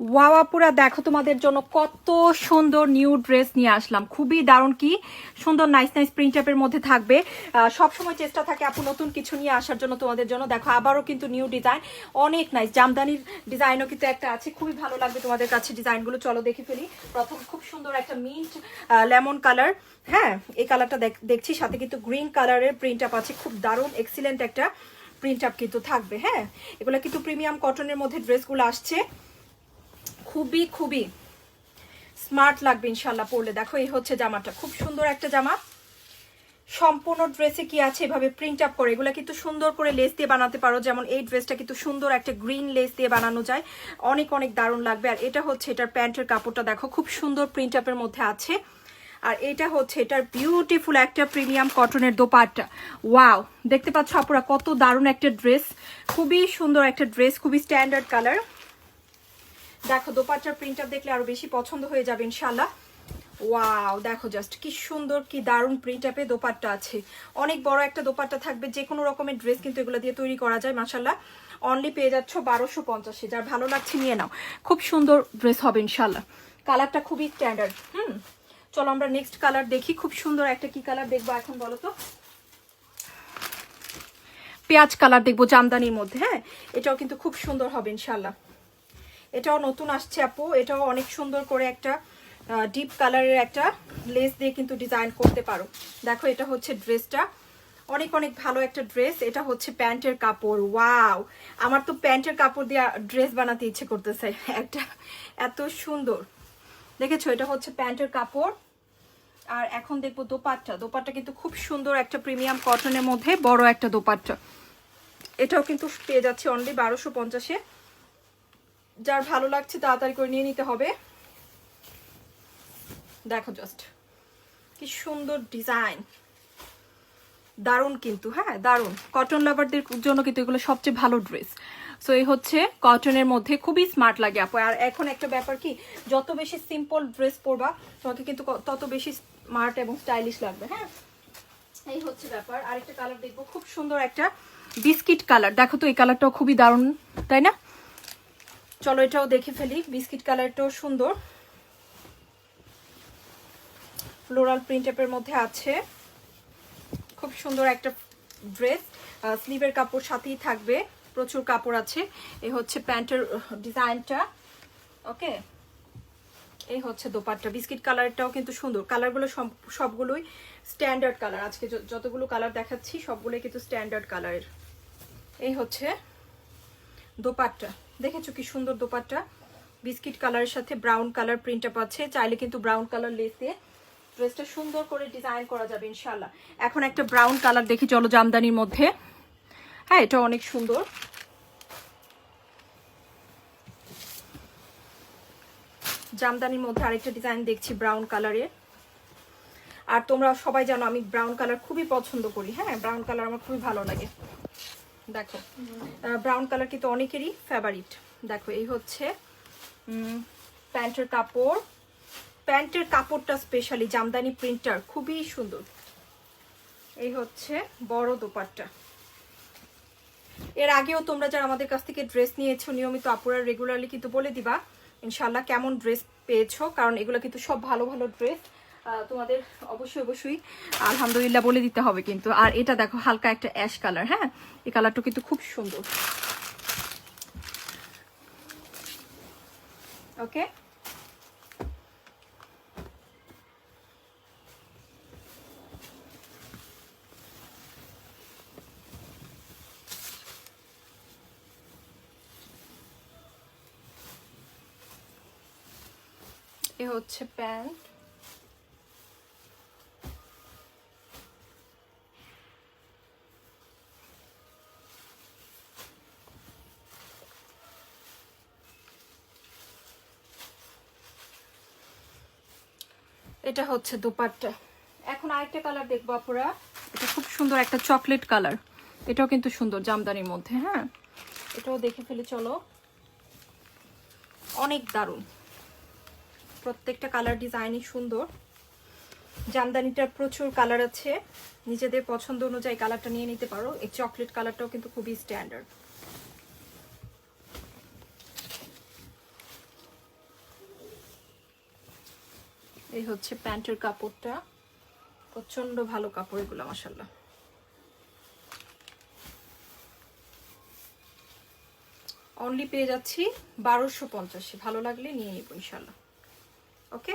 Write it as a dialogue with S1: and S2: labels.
S1: ওয়াওয়াপুরা, দেখো তোমাদের জন্য কত সুন্দর নিউ ড্রেস নিয়ে আসলাম। খুবই দারুণ কি? সুন্দর নাইস নাইস প্রিন্ট আপের মধ্যে থাকবে। সব সময় চেষ্টা থাকে আপু নতুন কিছু নিয়ে আসার জন্য তোমাদের জন্য। দেখো, আবারও কিন্তু নিউ ডিজাইন অনেক নাইস জামদানির ডিজাইনও কিন্তু একটা আছে। খুবই ভালো লাগবে তোমাদের কাছে ডিজাইনগুলো চলো দেখে ফেলি। প্রথম খুব সুন্দর একটা মিন্ট লেমন কালার হ্যাঁ এই কালারটা দেখছি। সাথে কিন্তু গ্রিন কালারের প্রিন্ট আপ আছে। খুব দারুণ এক্সিলেন্ট একটা প্রিন্ট আপ কিন্তু থাকবে। হ্যাঁ এগুলো কিন্তু প্রিমিয়াম কটনের মধ্যে ড্রেসগুলো আসছে। খুবই খুবই স্মার্ট লাগবে ইনশাল্লাহ পরলে। দেখো, এই হচ্ছে জামাটা। খুব সুন্দর একটা জামা। সম্পূর্ণ ড্রেসে কি আছে? এভাবে প্রিন্ট আপ করে। এগুলো কিন্তু সুন্দর করে লেস দিয়ে বানাতে পারো। যেমন এই ড্রেসটা কিন্তু সুন্দর একটা গ্রিন লেস দিয়ে বানানো যায়। অনেক অনেক দারুণ লাগবে। আর এটা হচ্ছে এটার প্যান্টের কাপড়টা। দেখো, খুব সুন্দর প্রিন্ট আপের মধ্যে আছে। আর এটা হচ্ছে এটার বিউটিফুল একটা প্রিমিয়াম কটনের দোপাট্টা। ওয়াও দেখতে পাচ্ছ আপুরা, কত দারুণ একটা ড্রেস খুবই সুন্দর একটা ড্রেস খুবই স্ট্যান্ডার্ড কালার দেখো, দোপাট্টার প্রিন্ট দেখলে আরও বেশি পছন্দ হয়ে যাবে ইনশাল্লাহ ওয়াও, দেখো জাস্ট কি সুন্দর, কি দারুণ প্রিন্ট আপে দোপাট্টা আছে। অনেক বড় একটা দোপাট্টা থাকবে যে কোনো রকমের ড্রেস কিন্তু এগুলো দিয়ে তৈরি করা যায় মাসাল্লাহ অনলি পেয়ে যাচ্ছ বারোশো পঞ্চাশে, যার ভালো লাগছে নিয়ে নাও। খুব সুন্দর ড্রেস হবে ইনশাল্লাহ কালারটা খুবই স্ট্যান্ডার্ড হুম? চলো আমরা নেক্সট কালার দেখি, খুব সুন্দর একটা কি কালার দেখব এখন বলো তো? পেঁয়াজ কালার দেখব জামদানির মধ্যে হ্যাঁ? এটাও কিন্তু খুব সুন্দর হবে ইনশাল্লাহ এটাও নতুন আসছে আপু। এটাও অনেক সুন্দর করে একটা ডিপ কালারের একটা লেস দিয়ে কিন্তু ডিজাইন করতে পারো। দেখো, এটা হচ্ছে ড্রেসটা অনেক অনেক ভালো একটা ড্রেস এটা হচ্ছে প্যান্টের কাপড়। ওয়াও আমার তো প্যান্টের কাপড় দিয়ে ড্রেস বানাতে ইচ্ছে করতেছে। একটা, এত সুন্দর। দেখেছ, এটা হচ্ছে প্যান্টের কাপড়। আর এখন দেখব দোপাট্টা। দোপাট্টা কিন্তু খুব সুন্দর একটা প্রিমিয়াম কটনের মধ্যে বড় একটা দোপাট্টা। এটাও কিন্তু পেয়ে যাচ্ছে অনলি বারোশো পঞ্চাশে। যার ভালো লাগছে তাড়াতাড়ি করে নিয়ে নিতে হবে। দেখো জাস্ট কি সুন্দর ডিজাইন দারুণ কিন্তু হ্যাঁ দারুণ। কটন লাভারদের জন্য কিন্তু এগুলো সবচেয়ে ভালো ড্রেস সো এই হচ্ছে কটনের মধ্যে খুবই স্মার্ট লাগে আপু। আর এখন একটা ব্যাপার কি, যত বেশি সিম্পল ড্রেস পরবা, তোমাকে কিন্তু তত বেশি স্মার্ট এবং স্টাইলিশ লাগবে হ্যাঁ? এই হচ্ছে ব্যাপার। আরেকটা কালার দেখব, খুব সুন্দর একটা বিস্কিট কালার দেখো তো, এই কালারটাও খুবই দারুণ, তাই না? চলো এটাও দেখে ফেলি। বিস্কিট কালারটাও সুন্দর। ফ্লোরাল প্রিন্টেপের মধ্যে আছে। খুব সুন্দর একটা ড্রেস। স্লিভের কাপড় সাথেই থাকবে। প্রচুর কাপড় আছে। এই হচ্ছে প্যান্টের ডিজাইনটা। ওকে? এই হচ্ছে দোপাট্টা। বিস্কিট কালারটাও কিন্তু সুন্দর। কালারগুলো সবগুলোই স্ট্যান্ডার্ড কালার। আজকে যতগুলো কালার দেখাচ্ছি, সবগুলোই কিন্তু স্ট্যান্ডার্ড কালারের। এই হচ্ছে দোপাট্টা। দেখেছ কি সুন্দর দোপাট্টা? বিস্কিট কালারের সাথে ব্রাউন কালার প্রিন্ট আপ আছে। চাইলে কিন্তু ব্রাউন কালার লেস দিয়ে ড্রেসটা সুন্দর করে ডিজাইন করা যাবে ইনশাল্লাহ এখন একটা ব্রাউন কালার দেখি, চলো জামদানির মধ্যে। হ্যাঁ এটা অনেক সুন্দর। জামদানির মধ্যে আরেকটা ডিজাইন দেখছি ব্রাউন কালারের। আর তোমরা সবাই জানো আমি ব্রাউন কালার খুবই পছন্দ করি। হ্যাঁ ব্রাউন কালার আমার খুবই ভালো লাগে। দেখো ব্রাউন কালার কিন্তু অনেকেরই ফেভারিট দেখো, এই হচ্ছে প্যান্টের কাপড়। প্যান্টের কাপড়টা স্পেশালি জামদানি প্রিন্টার খুবই সুন্দর। এই হচ্ছে বড় দোপাট্টা। এর আগেও তোমরা যারা আমাদের কাছ থেকে ড্রেস নিয়েছো, নিয়মিত আপুরা রেগুলারলি কিন্তু বলে দিবা ইনশাল্লাহ কেমন ড্রেস পেয়েছ, কারণ এগুলো কিন্তু সব ভালো ভালো ড্রেস তোমাদের অবশ্যই অবশ্যই আলহামদুলিল্লাহ বলে দিতে হবে কিন্তু। আর এটা দেখো, হালকা একটা অ্যাশ কালার হ্যাঁ? এই কালারটা কিন্তু খুব সুন্দর। ওকে এ হচ্ছে প্যান্ট। এটা হচ্ছে দোপাট্টা। এখন আরেকটা কালার দেখব আপুরা। এটা খুব সুন্দর একটা চকলেট কালার। এটাও কিন্তু সুন্দর জামদানির মধ্যে হ্যাঁ? এটাও দেখে ফেলে চলো। অনেক দারুণ। প্রত্যেকটা কালার ডিজাইনই সুন্দর। জামদানিটার প্রচুর কালার আছে। নিজেদের পছন্দ অনুযায়ী কালারটা নিয়ে নিতে পারো। এই চকলেট কালারটাও কিন্তু খুবই স্ট্যান্ডার্ড এই হচ্ছে প্যান্টের কাপড়টা। প্রচণ্ড ভালো কাপড় এগুলো মাসাল্লাহ অনলি পেয়ে যাচ্ছি বারোশো পঞ্চাশে। ভালো লাগলে নিয়ে নিব ইনশাল্লাহ ওকে